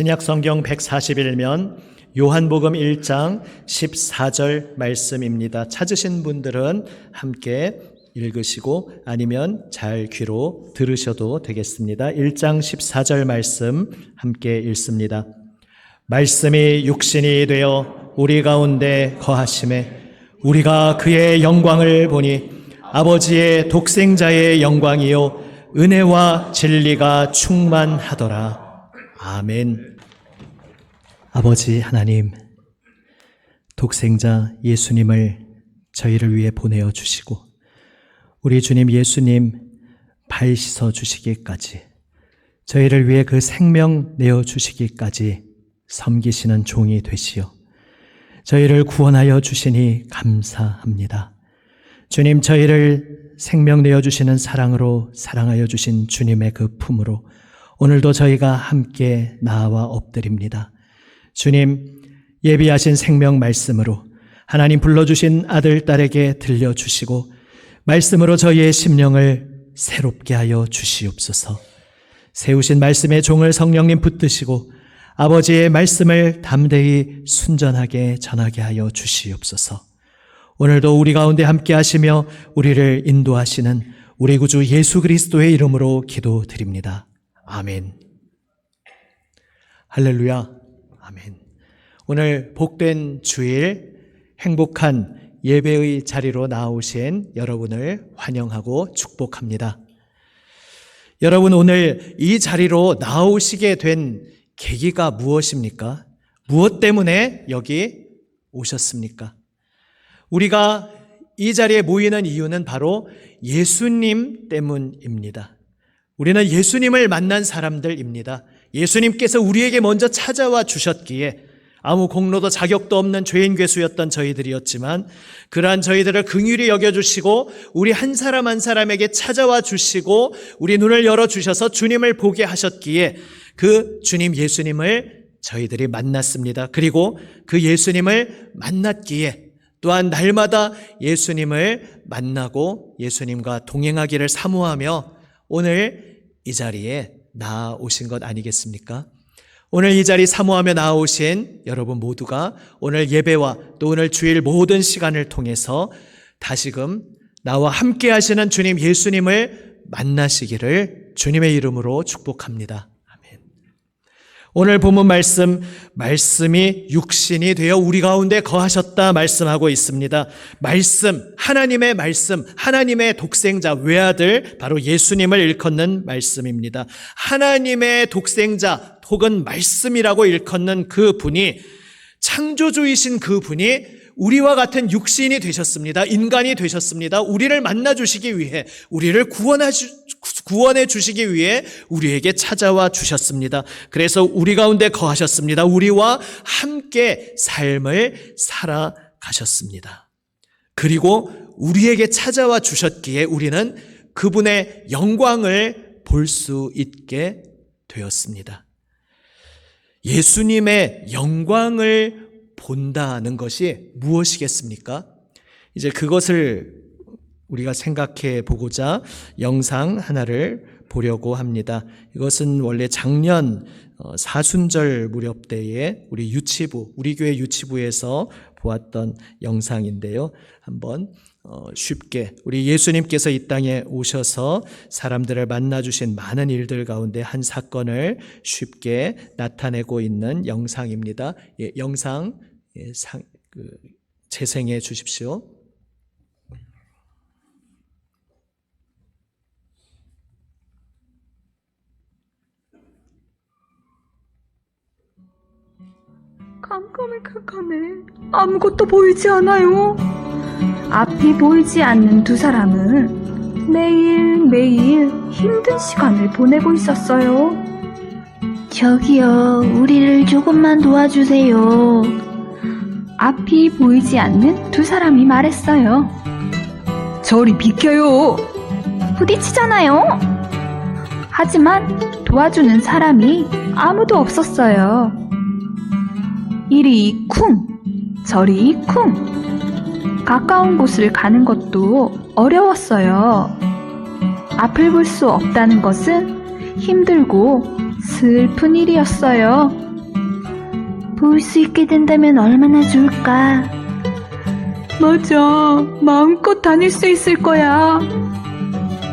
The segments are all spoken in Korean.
신약 성경 141면 요한복음 1장 14절 말씀입니다. 찾으신 분들은 함께 읽으시고 아니면 잘 귀로 들으셔도 되겠습니다. 1장 14절 말씀 함께 읽습니다. 말씀이 육신이 되어 우리 가운데 거하심에 우리가 그의 영광을 보니 아버지의 독생자의 영광이요 은혜와 진리가 충만하더라. 아멘. 아버지 하나님, 독생자 예수님을 저희를 위해 보내어 주시고, 우리 주님 예수님 발 씻어 주시기까지, 저희를 위해 그 생명 내어 주시기까지 섬기시는 종이 되시어, 저희를 구원하여 주시니 감사합니다. 주님, 저희를 생명 내어 주시는 사랑으로 사랑하여 주신 주님의 그 품으로 오늘도 저희가 함께 나와 엎드립니다. 주님, 예비하신 생명 말씀으로 하나님 불러주신 아들, 딸에게 들려주시고 말씀으로 저희의 심령을 새롭게 하여 주시옵소서. 세우신 말씀의 종을 성령님 붙드시고 아버지의 말씀을 담대히 순전하게 전하게 하여 주시옵소서. 오늘도 우리 가운데 함께 하시며 우리를 인도하시는 우리 구주 예수 그리스도의 이름으로 기도드립니다. 아멘. 할렐루야. 오늘 복된 주일 행복한 예배의 자리로 나오신 여러분을 환영하고 축복합니다. 여러분 오늘 이 자리로 나오시게 된 계기가 무엇입니까? 무엇 때문에 여기 오셨습니까? 우리가 이 자리에 모이는 이유는 바로 예수님 때문입니다. 우리는 예수님을 만난 사람들입니다. 예수님께서 우리에게 먼저 찾아와 주셨기에 아무 공로도 자격도 없는 죄인 괴수였던 저희들이었지만 그러한 저희들을 긍휼히 여겨 주시고 우리 한 사람 한 사람에게 찾아와 주시고 우리 눈을 열어 주셔서 주님을 보게 하셨기에 그 주님 예수님을 저희들이 만났습니다. 그리고 그 예수님을 만났기에 또한 날마다 예수님을 만나고 예수님과 동행하기를 사모하며 오늘 이 자리에 나오신 것 아니겠습니까? 오늘 이 자리 사모하며 나오신 여러분 모두가 오늘 예배와 또 오늘 주일 모든 시간을 통해서 다시금 나와 함께 하시는 주님 예수님을 만나시기를 주님의 이름으로 축복합니다. 아멘. 오늘 본문 말씀, 말씀이 육신이 되어 우리 가운데 거하셨다 말씀하고 있습니다. 말씀, 하나님의 말씀, 하나님의 독생자, 외아들, 바로 예수님을 일컫는 말씀입니다. 하나님의 독생자, 혹은 말씀이라고 일컫는 그 분이 창조주이신 그 분이 우리와 같은 육신이 되셨습니다. 인간이 되셨습니다. 우리를 만나 주시기 위해 우리를 구원해 주시기 위해 우리에게 찾아와 주셨습니다. 그래서 우리 가운데 거하셨습니다. 우리와 함께 삶을 살아가셨습니다. 그리고 우리에게 찾아와 주셨기에 우리는 그분의 영광을 볼 수 있게 되었습니다. 예수님의 영광을 본다는 것이 무엇이겠습니까? 이제 그것을 우리가 생각해 보고자 영상 하나를 보려고 합니다. 이것은 원래 작년 어, 사순절 무렵 때에 우리 유치부, 우리 교회 유치부에서 보았던 영상인데요. 한번 어, 쉽게 우리 예수님께서 이 땅에 오셔서 사람들을 만나 주신 많은 일들 가운데 한 사건을 쉽게 나타내고 있는 영상입니다. 예, 영상 예, 상, 그, 재생해 주십시오. 깜깜해 깜깜해. 아무것도 보이지 않아요. 앞이 보이지 않는 두 사람은 매일매일 힘든 시간을 보내고 있었어요. 저기요, 우리를 조금만 도와주세요. 앞이 보이지 않는 두 사람이 말했어요. 저리 비켜요. 부딪히잖아요. 하지만 도와주는 사람이 아무도 없었어요. 이리 쿵, 저리 쿵. 가까운 곳을 가는 것도 어려웠어요. 앞을 볼 수 없다는 것은 힘들고 슬픈 일이었어요. 볼 수 있게 된다면 얼마나 좋을까. 맞아. 마음껏 다닐 수 있을 거야.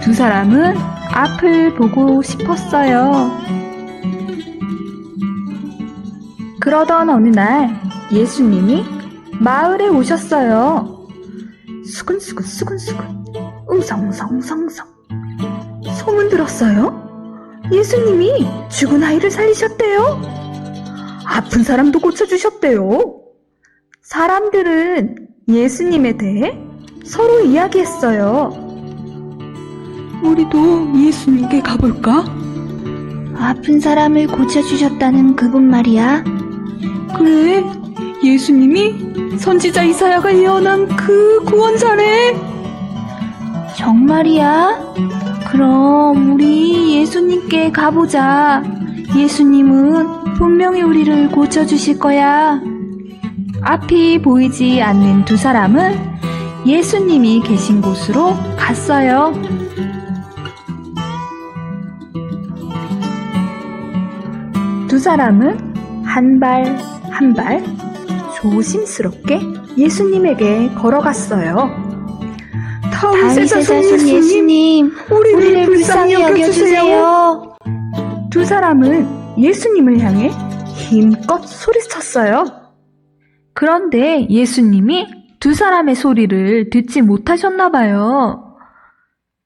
두 사람은 앞을 보고 싶었어요. 그러던 어느 날 예수님이 마을에 오셨어요. 수근수근 수근수근 웅성웅성웅성웅성 소문 들었어요? 예수님이 죽은 아이를 살리셨대요. 아픈 사람도 고쳐주셨대요. 사람들은 예수님에 대해 서로 이야기했어요. 우리도 예수님께 가볼까? 아픈 사람을 고쳐주셨다는 그분 말이야. 그래, 예수님이 선지자 이사야가 예언한 그 구원자네. 정말이야? 그럼 우리 예수님께 가보자. 예수님은 분명히 우리를 고쳐주실 거야. 앞이 보이지 않는 두 사람은 예수님이 계신 곳으로 갔어요. 두 사람은 한 발 한 발 조심스럽게 예수님에게 걸어갔어요. 다윗의 자손 예수님, 우리를 불쌍히 여겨주세요. 두 사람은 예수님을 향해 힘껏 소리쳤어요. 그런데 예수님이 두 사람의 소리를 듣지 못하셨나 봐요.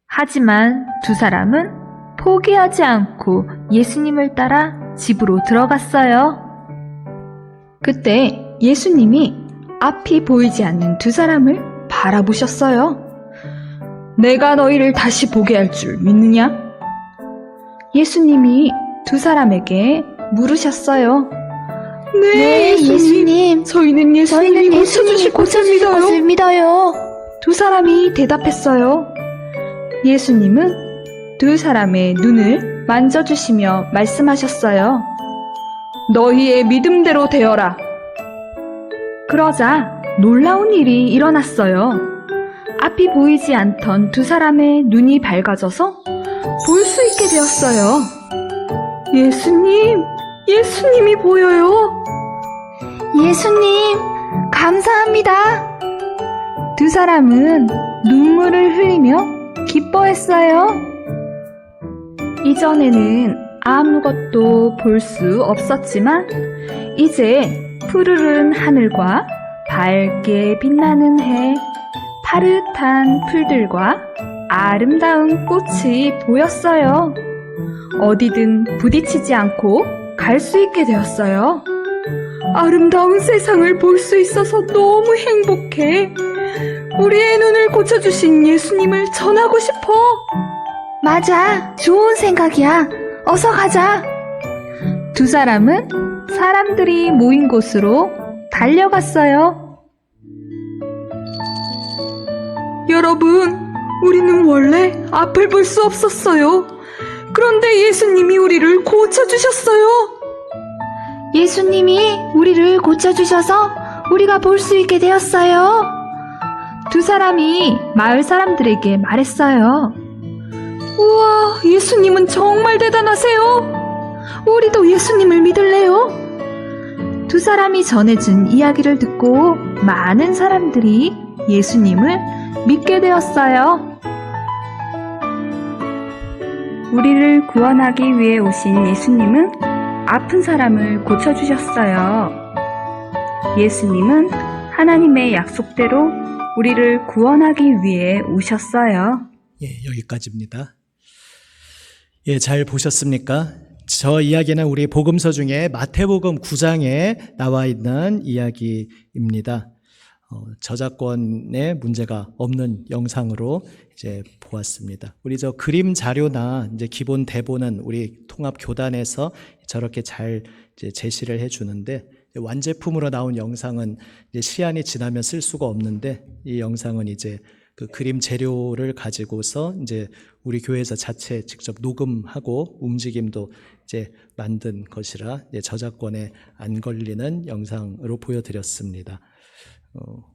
하지만 두 사람은 포기하지 않고 예수님을 따라 집으로 들어갔어요. 그때 예수님이 앞이 보이지 않는 두 사람을 바라보셨어요. 내가 너희를 다시 보게 할 줄 믿느냐? 예수님이 두 사람에게 물으셨어요. 네, 예수님. 저희는 예수님이 저희는 예수님이 고쳐주실 것을 믿어요. 믿어요. 두 사람이 대답했어요. 예수님은 두 사람의 눈을 만져주시며 말씀하셨어요. 너희의 믿음대로 되어라. 그러자 놀라운 일이 일어났어요. 앞이 보이지 않던 두 사람의 눈이 밝아져서 볼 수 있게 되었어요. 예수님, 예수님이 보여요. 예수님, 감사합니다. 두 사람은 눈물을 흘리며 기뻐했어요. 이전에는 아무것도 볼 수 없었지만, 이제 푸르른 하늘과 밝게 빛나는 해, 파릇한 풀들과 아름다운 꽃이 보였어요. 어디든 부딪히지 않고 갈 수 있게 되었어요. 아름다운 세상을 볼 수 있어서 너무 행복해. 우리의 눈을 고쳐주신 예수님을 전하고 싶어. 맞아. 좋은 생각이야. 어서 가자. 두 사람은 사람들이 모인 곳으로 달려갔어요. 여러분, 우리는 원래 앞을 볼 수 없었어요. 그런데 예수님이 우리를 고쳐주셨어요. 예수님이 우리를 고쳐주셔서 우리가 볼 수 있게 되었어요. 두 사람이 마을 사람들에게 말했어요. 우와, 예수님은 정말 대단하세요. 우리도 예수님을 믿을래요. 두 사람이 전해준 이야기를 듣고 많은 사람들이 예수님을 믿게 되었어요. 우리를 구원하기 위해 오신 예수님은 아픈 사람을 고쳐주셨어요. 예수님은 하나님의 약속대로 우리를 구원하기 위해 오셨어요. 예, 여기까지입니다. 예, 잘 보셨습니까? 저 이야기는 우리 복음서 중에 마태복음 9장에 나와 있는 이야기입니다. 어, 저작권의 문제가 없는 영상으로 이제 보았습니다. 우리 저 그림 자료나 이제 기본 대본은 우리 통합 교단에서 저렇게 잘 제시를 해 주는데 완제품으로 나온 영상은 이제 시간이 지나면 쓸 수가 없는데 이 영상은 이제 그 그림 재료를 가지고서 이제 우리 교회에서 자체 직접 녹음하고 움직임도 이제 만든 것이라 이제 저작권에 안 걸리는 영상으로 보여드렸습니다. 어,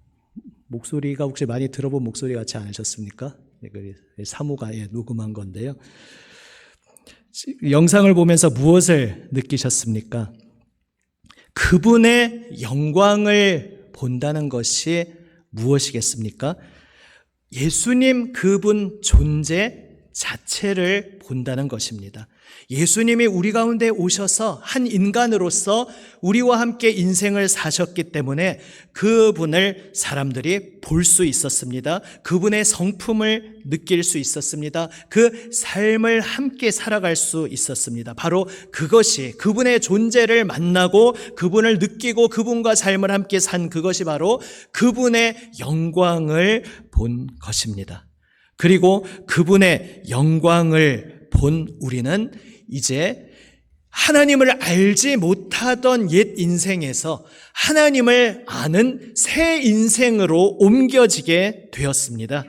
목소리가 혹시 많이 들어본 목소리 같지 않으셨습니까? 네, 그 사무가 예, 녹음한 건데요. 영상을 보면서 무엇을 느끼셨습니까? 그분의 영광을 본다는 것이 무엇이겠습니까? 예수님 그분 존재 자체를 본다는 것입니다. 예수님이 우리 가운데 오셔서 한 인간으로서 우리와 함께 인생을 사셨기 때문에 그분을 사람들이 볼 수 있었습니다. 그분의 성품을 느낄 수 있었습니다. 그 삶을 함께 살아갈 수 있었습니다. 바로 그것이 그분의 존재를 만나고 그분을 느끼고 그분과 삶을 함께 산 그것이 바로 그분의 영광을 본 것입니다. 그리고 그분의 영광을 본 우리는 이제 하나님을 알지 못하던 옛 인생에서 하나님을 아는 새 인생으로 옮겨지게 되었습니다.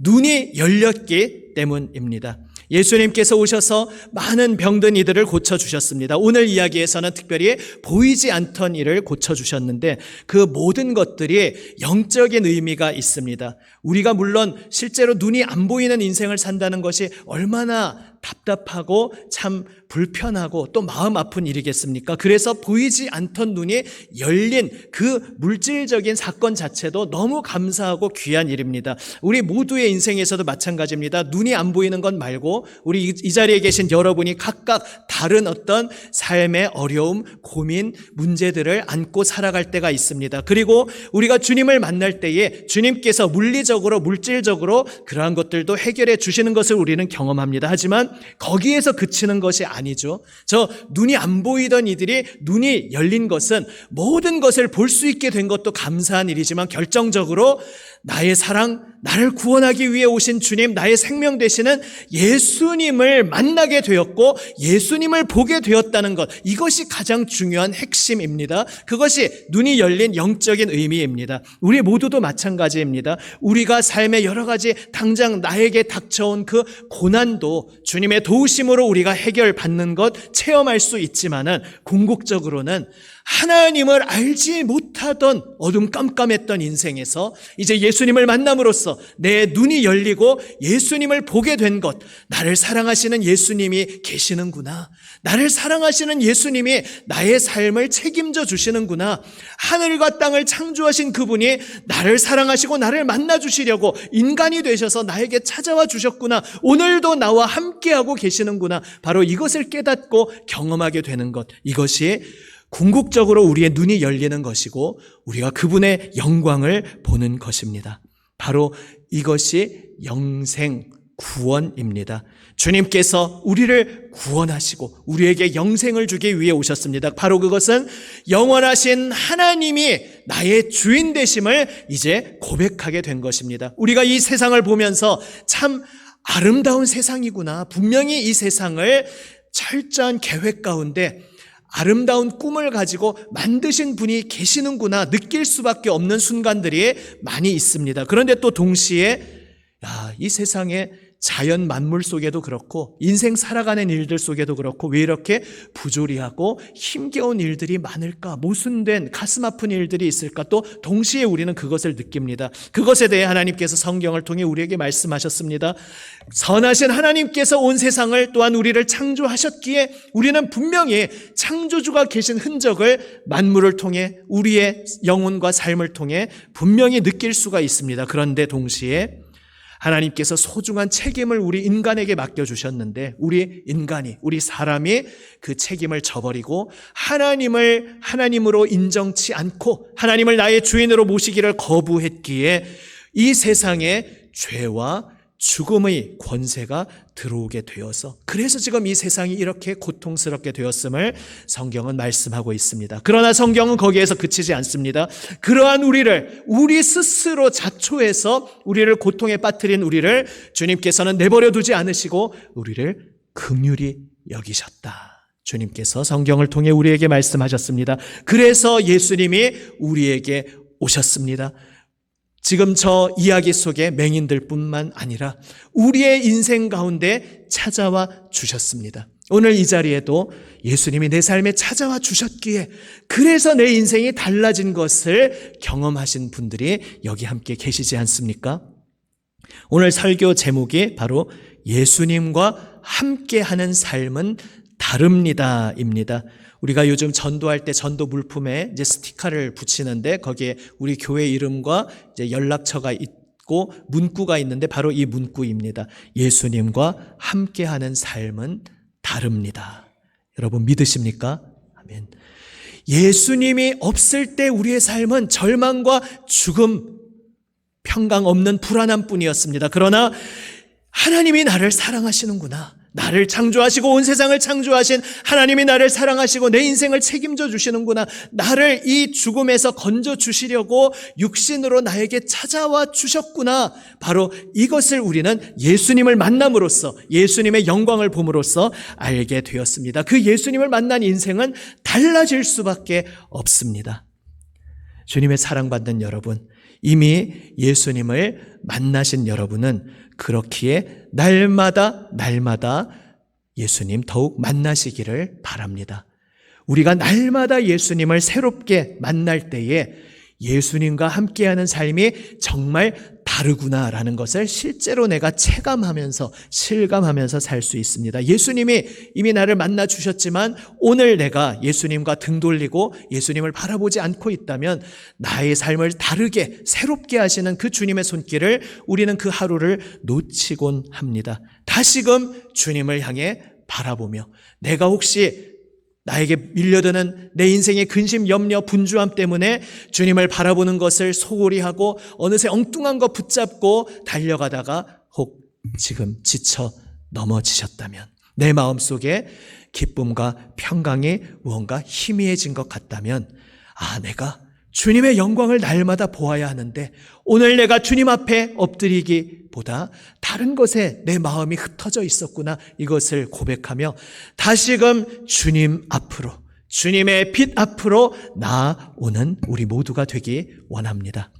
눈이 열렸기 때문입니다. 예수님께서 오셔서 많은 병든 이들을 고쳐주셨습니다. 오늘 이야기에서는 특별히 보이지 않던 이를 고쳐주셨는데 그 모든 것들이 영적인 의미가 있습니다. 우리가 물론 실제로 눈이 안 보이는 인생을 산다는 것이 얼마나 답답하고 참 불편하고 또 마음 아픈 일이겠습니까? 그래서 보이지 않던 눈이 열린 그 물질적인 사건 자체도 너무 감사하고 귀한 일입니다. 우리 모두의 인생에서도 마찬가지입니다. 눈이 안 보이는 것 말고 우리 이- 이 자리에 계신 여러분이 각각 다른 어떤 삶의 어려움, 고민, 문제들을 안고 살아갈 때가 있습니다. 그리고 우리가 주님을 만날 때에 주님께서 물리적으로, 물질적으로 그러한 것들도 해결해 주시는 것을 우리는 경험합니다. 하지만 거기에서 그치는 것이 아니죠. 저 눈이 안 보이던 이들이 눈이 열린 것은 모든 것을 볼 수 있게 된 것도 감사한 일이지만 결정적으로 나의 사랑, 나를 구원하기 위해 오신 주님, 나의 생명 되시는 예수님을 만나게 되었고 예수님을 보게 되었다는 것. 이것이 가장 중요한 핵심입니다. 그것이 눈이 열린 영적인 의미입니다. 우리 모두도 마찬가지입니다. 우리가 삶의 여러 가지 당장 나에게 닥쳐온 그 고난도 주님의 도우심으로 우리가 해결받는 것 체험할 수 있지만은 궁극적으로는 하나님을 알지 못하던 어둠 깜깜했던 인생에서 이제 예수님을 만남으로써 내 눈이 열리고 예수님을 보게 된 것, 나를 사랑하시는 예수님이 계시는구나. 나를 사랑하시는 예수님이 나의 삶을 책임져 주시는구나. 하늘과 땅을 창조하신 그분이 나를 사랑하시고 나를 만나 주시려고 인간이 되셔서 나에게 찾아와 주셨구나. 오늘도 나와 함께하고 계시는구나. 바로 이것을 깨닫고 경험하게 되는 것. 이것이 궁극적으로 우리의 눈이 열리는 것이고 우리가 그분의 영광을 보는 것입니다. 바로 이것이 영생 구원입니다. 주님께서 우리를 구원하시고 우리에게 영생을 주기 위해 오셨습니다. 바로 그것은 영원하신 하나님이 나의 주인 되심을 이제 고백하게 된 것입니다. 우리가 이 세상을 보면서 참 아름다운 세상이구나. 분명히 이 세상을 철저한 계획 가운데 아름다운 꿈을 가지고 만드신 분이 계시는구나 느낄 수밖에 없는 순간들이 많이 있습니다. 그런데 또 동시에 야, 이 세상에 자연 만물 속에도 그렇고 인생 살아가는 일들 속에도 그렇고 왜 이렇게 부조리하고 힘겨운 일들이 많을까? 모순된 가슴 아픈 일들이 있을까? 또 동시에 우리는 그것을 느낍니다. 그것에 대해 하나님께서 성경을 통해 우리에게 말씀하셨습니다. 선하신 하나님께서 온 세상을 또한 우리를 창조하셨기에 우리는 분명히 창조주가 계신 흔적을 만물을 통해 우리의 영혼과 삶을 통해 분명히 느낄 수가 있습니다. 그런데 동시에 하나님께서 소중한 책임을 우리 인간에게 맡겨주셨는데, 우리 인간이, 우리 사람이 그 책임을 저버리고, 하나님을 하나님으로 인정치 않고, 하나님을 나의 주인으로 모시기를 거부했기에, 이 세상에 죄와 죽음의 권세가 들어오게 되어서 그래서 지금 이 세상이 이렇게 고통스럽게 되었음을 성경은 말씀하고 있습니다. 그러나 성경은 거기에서 그치지 않습니다. 그러한 우리를 우리 스스로 자초해서 우리를 고통에 빠뜨린 우리를 주님께서는 내버려 두지 않으시고 우리를 긍휼히 여기셨다. 주님께서 성경을 통해 우리에게 말씀하셨습니다. 그래서 예수님이 우리에게 오셨습니다. 지금 저 이야기 속의 맹인들 뿐만 아니라 우리의 인생 가운데 찾아와 주셨습니다. 오늘 이 자리에도 예수님이 내 삶에 찾아와 주셨기에 그래서 내 인생이 달라진 것을 경험하신 분들이 여기 함께 계시지 않습니까? 오늘 설교 제목이 바로 예수님과 함께하는 삶은 다릅니다입니다. 우리가 요즘 전도할 때 전도 물품에 이제 스티커를 붙이는데 거기에 우리 교회 이름과 이제 연락처가 있고 문구가 있는데 바로 이 문구입니다. 예수님과 함께하는 삶은 다릅니다. 여러분 믿으십니까? 아멘. 예수님이 없을 때 우리의 삶은 절망과 죽음, 평강 없는 불안함 뿐이었습니다. 그러나 하나님이 나를 사랑하시는구나. 나를 창조하시고 온 세상을 창조하신 하나님이 나를 사랑하시고 내 인생을 책임져 주시는구나. 나를 이 죽음에서 건져 주시려고 육신으로 나에게 찾아와 주셨구나. 바로 이것을 우리는 예수님을 만남으로써 예수님의 영광을 봄으로써 알게 되었습니다. 그 예수님을 만난 인생은 달라질 수밖에 없습니다. 주님의 사랑받는 여러분, 이미 예수님을 만나신 여러분은 그렇기에 날마다 날마다 예수님 더욱 만나시기를 바랍니다. 우리가 날마다 예수님을 새롭게 만날 때에 예수님과 함께하는 삶이 정말 다르구나라는 것을 실제로 내가 체감하면서 실감하면서 살 수 있습니다. 예수님이 이미 나를 만나 주셨지만 오늘 내가 예수님과 등 돌리고 예수님을 바라보지 않고 있다면 나의 삶을 다르게 새롭게 하시는 그 주님의 손길을 우리는 그 하루를 놓치곤 합니다. 다시금 주님을 향해 바라보며 내가 혹시 나에게 밀려드는 내 인생의 근심, 염려, 분주함 때문에 주님을 바라보는 것을 소홀히 하고 어느새 엉뚱한 거 붙잡고 달려가다가 혹 지금 지쳐 넘어지셨다면 내 마음 속에 기쁨과 평강이 무언가 희미해진 것 같다면 아, 내가 주님의 영광을 날마다 보아야 하는데 오늘 내가 주님 앞에 엎드리기보다 다른 것에 내 마음이 흩어져 있었구나 이것을 고백하며 다시금 주님 앞으로 주님의 빛 앞으로 나아오는 우리 모두가 되기 원합니다.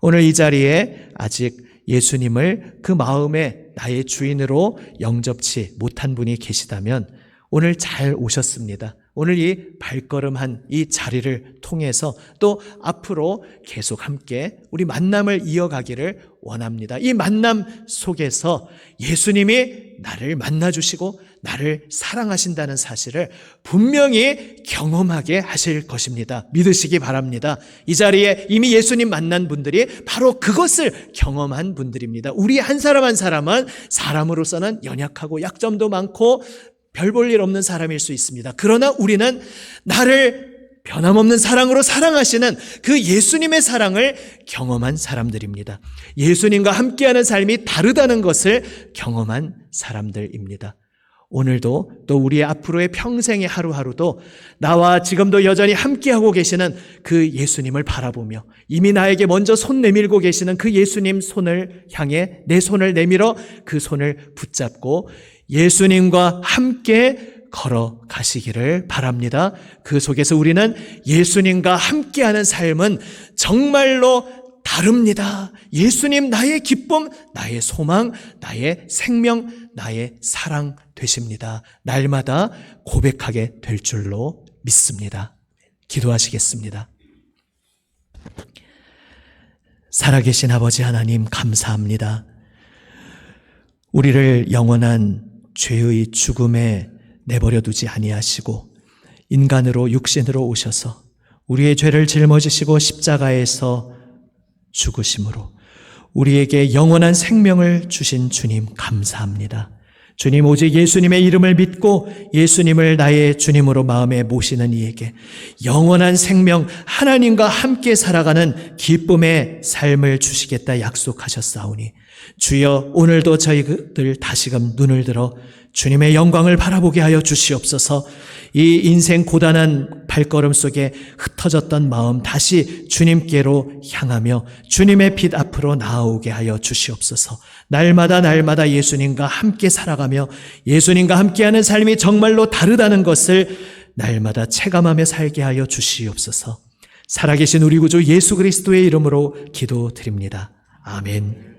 오늘 이 자리에 아직 예수님을 그 마음에 나의 주인으로 영접치 못한 분이 계시다면 오늘 잘 오셨습니다. 오늘 이 발걸음한 이 자리를 통해서 또 앞으로 계속 함께 우리 만남을 이어가기를 원합니다. 이 만남 속에서 예수님이 나를 만나주시고 나를 사랑하신다는 사실을 분명히 경험하게 하실 것입니다. 믿으시기 바랍니다. 이 자리에 이미 예수님 만난 분들이 바로 그것을 경험한 분들입니다. 우리 한 사람 한 사람은 사람으로서는 연약하고 약점도 많고 별 볼 일 없는 사람일 수 있습니다. 그러나 우리는 나를 변함없는 사랑으로 사랑하시는 그 예수님의 사랑을 경험한 사람들입니다. 예수님과 함께하는 삶이 다르다는 것을 경험한 사람들입니다. 오늘도 또 우리의 앞으로의 평생의 하루하루도 나와 지금도 여전히 함께하고 계시는 그 예수님을 바라보며 이미 나에게 먼저 손 내밀고 계시는 그 예수님 손을 향해 내 손을 내밀어 그 손을 붙잡고 예수님과 함께 걸어 가시기를 바랍니다. 그 속에서 우리는 예수님과 함께하는 삶은 정말로 다릅니다. 예수님 나의 기쁨, 나의 소망, 나의 생명, 나의 사랑 되십니다. 날마다 고백하게 될 줄로 믿습니다. 기도하시겠습니다. 살아계신 아버지 하나님 감사합니다. 우리를 영원한 죄의 죽음에 내버려 두지 아니하시고 인간으로 육신으로 오셔서 우리의 죄를 짊어지시고 십자가에서 죽으심으로 우리에게 영원한 생명을 주신 주님 감사합니다. 주님 오직 예수님의 이름을 믿고 예수님을 나의 주님으로 마음에 모시는 이에게 영원한 생명 하나님과 함께 살아가는 기쁨의 삶을 주시겠다 약속하셨사오니 주여 오늘도 저희들 다시금 눈을 들어 주님의 영광을 바라보게 하여 주시옵소서 이 인생 고단한 발걸음 속에 흩어졌던 마음 다시 주님께로 향하며 주님의 빛 앞으로 나아오게 하여 주시옵소서 날마다 날마다 예수님과 함께 살아가며 예수님과 함께하는 삶이 정말로 다르다는 것을 날마다 체감하며 살게 하여 주시옵소서 살아계신 우리 구주 예수 그리스도의 이름으로 기도드립니다. 아멘.